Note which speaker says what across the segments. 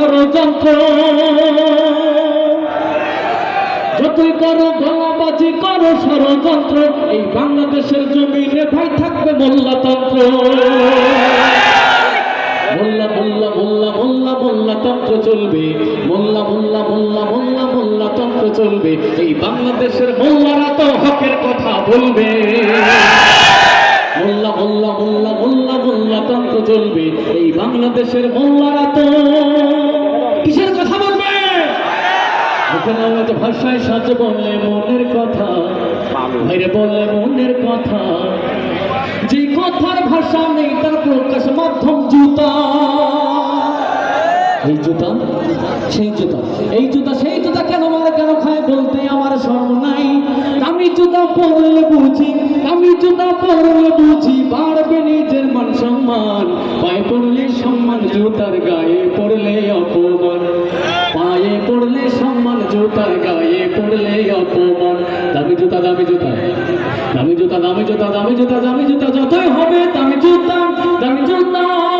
Speaker 1: ষড়যন্ত্র যতই করো গলাবাজি, করো ষড়যন্ত্র, এই বাংলাদেশের জমিনে ভাই থাকবে মোল্লাতন্ত্র। মোল্লা মোল্লা মোল্লা মোল্লা মোল্লা তন্ত্র চলবে। মোল্লা মোল্লা মোল্লা মোল্লা মোল্লা তন্ত্র চলবে। এই বাংলাদেশের মোল্লারা তো হকের কথা বলবে। মোল্লা মোল্লা মোল্লা মোল্লা চলবে, এই বাংলাদেশের মোল্লারা তো কিসের কথা বলবে? ভাষায় সাজ বললে মনের কথা ভাইরে বললে মনের কথা। যে কথার ভাষা নেই, তার প্রকাশ মাধ্যম জুতা। এই জুতা? সেই জুতা। এই জুতা, সেই জুতা কেন বলে কেন খায় বলতে আমার শর্ম নাই? জুতা পরলে বুঝি, আমি জুতা পরলে বুঝি, বাড়বে নিজের মান সম্মান। পায়ে পড়লে সম্মান, জুতার গায়ে পড়লে অপমান। পায়ে পড়লে সম্মান, জুতার গায়ে পড়লে অপমান। দামি জুতা দামি জুতা। দামি জুতা দামি জুতা দামি জুতা দামি জুতা, যতই হবে, দামি জুতা দামি জুতা।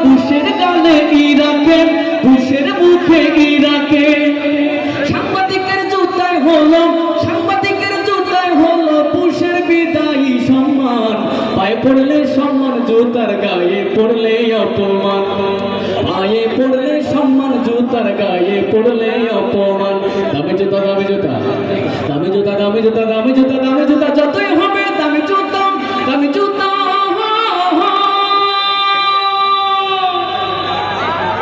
Speaker 1: বুশের গালে ইরাকে বুশের মুখে ইরাকে সাংবাদিকের জুতায় হলো, সাংবাদিকের জুতায় হলো পুষের সম্মান। পায়ে পড়লে সম্মান, জুতার গায়ে পড়লে অপমান। পায়ে পড়লে সম্মান, জুতার গায়ে পড়লে অপমান। দামি জুতা দামি জুতা। দামি জুতা দামি জুতা দামি জুতা দামি জুতা, যতই হবে